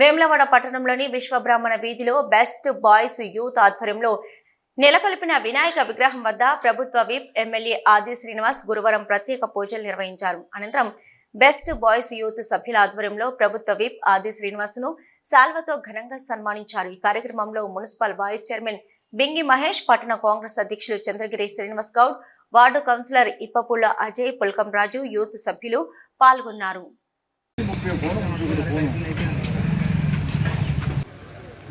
వేములవాడ పట్టణంలోని విశ్వబ్రాహ్మణ వీధిలో best boys youth ఆధ్వర్యంలో నెలకొల్పిన వినాయక విగ్రహం వద్ద ప్రభుత్వ విప్ ఎమ్మెల్యే ఆది శ్రీనివాస్ గురువారం ప్రత్యేక పూజలు నిర్వహించారు. అనంతరం బెస్ట్ బాయ్స్ యూత్ సభ్యుల ఆధ్వర్యంలో ప్రభుత్వ విప్ ఆది శ్రీనివాస్ను శాల్వతో ఘనంగా సన్మానించారు. ఈ కార్యక్రమంలో municipal vice chairman Bingi Mahesh పట్టణ కాంగ్రెస్ అధ్యక్షులు Chandragiri Srinivas Goud ward councillor Ippapulla Ajay Pulkam Raju youth సభ్యులు పాల్గొన్నారు.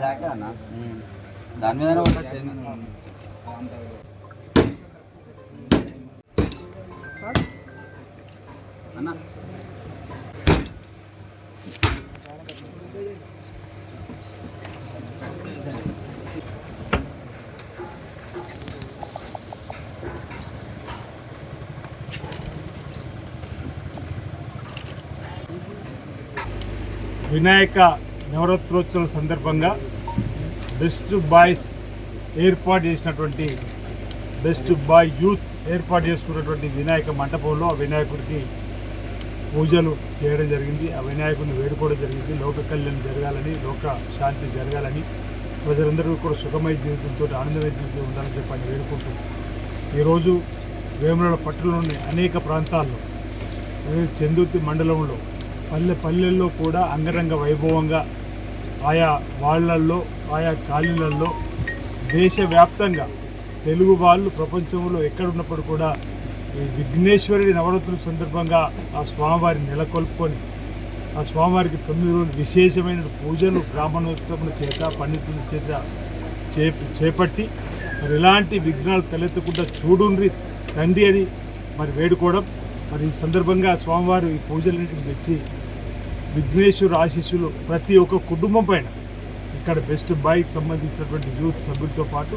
జాకెట్ అన్న? దాని మీద అన్న? వినాయక నవరాత్రోత్సవం సందర్భంగా బెస్ట్ బాయ్స్ ఏర్పాటు చేసినటువంటి బెస్ట్ బాయ్ యూత్ ఏర్పాటు చేసుకున్నటువంటి వినాయక మంటపంలో ఆ వినాయకుడికి పూజలు చేయడం జరిగింది. ఆ వినాయకుడిని వేడుకోవడం జరిగింది. లోక కళ్యాణం జరగాలని లోక శాంతి జరగాలని ప్రజలందరూ కూడా సుఖమయ జీవితంతో ఆనందమైన జీవితం ఉండాలని చెప్పని వేడుకుంటూ ఈరోజు వేముల పట్టణంలోని అనేక ప్రాంతాల్లో చందుర్తి మండలంలో పల్లె పల్లెల్లో కూడా అంగరంగ వైభవంగా ఆయా వాళ్ళల్లో ఆయా కాలనీలలో దేశవ్యాప్తంగా తెలుగు వాళ్ళు ప్రపంచంలో ఎక్కడున్నప్పుడు కూడా ఈ విఘ్నేశ్వరుడి నవరాత్రుల సందర్భంగా ఆ స్వామివారిని నెలకొల్పుకొని ఆ స్వామివారికి తొమ్మిది రోజులు విశేషమైన పూజలు బ్రాహ్మణోత్తముల చేత పండితుల చేత చే చేపట్టి మరి ఎలాంటి విఘ్నాలు తలెత్తకుండా చూడుండ్రి తండ్రి అని మరి వేడుకోవడం మరి ఈ సందర్భంగా స్వామివారు ఈ పూజలన్నింటిని తెచ్చి విఘ్నేశ్వర ఆశీస్సులు ప్రతి ఒక్క కుటుంబం పైన. ఇక్కడ బెస్ట్ బైక్ సంబంధించినటువంటి యూత్ సభ్యులతో పాటు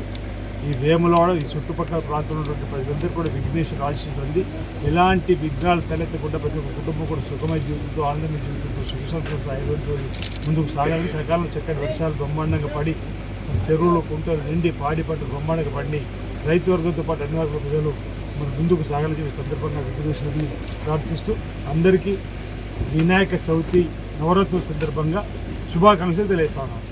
ఈ వేములవాడ ఈ చుట్టుపక్కల ప్రాంతంలో ఉన్నటువంటి ప్రజలందరూ కూడా విఘ్నేశ్వర ఆశీస్సులు ఉంది ఎలాంటి విఘ్నాలు తలెత్తకుండా ప్రతి ఒక్క కుటుంబం కూడా సుఖమై జీవితంతో ఆనందమైన జీవితంతో సుఖ సంతోషంతో ఐరోజు ముందుకు సాగాలని సకాలంలో చక్కటి వర్షాలు బ్రహ్మాండంగా పడి చెరువులు కుంటలు నిండి పాడి పంటలు బ్రహ్మాండంగా పండి రైతు వర్గంతో పాటు అన్ని వర్గ ప్రజలు మన ముందుకు సాగాలని చెప్పి సందర్భంగా విఘ్నేశ్వరుని ప్రార్థిస్తూ అందరికీ వినాయక చవితి నవరాత్రుల సందర్భంగా శుభాకాంక్షలు తెలియజేస్తున్నాను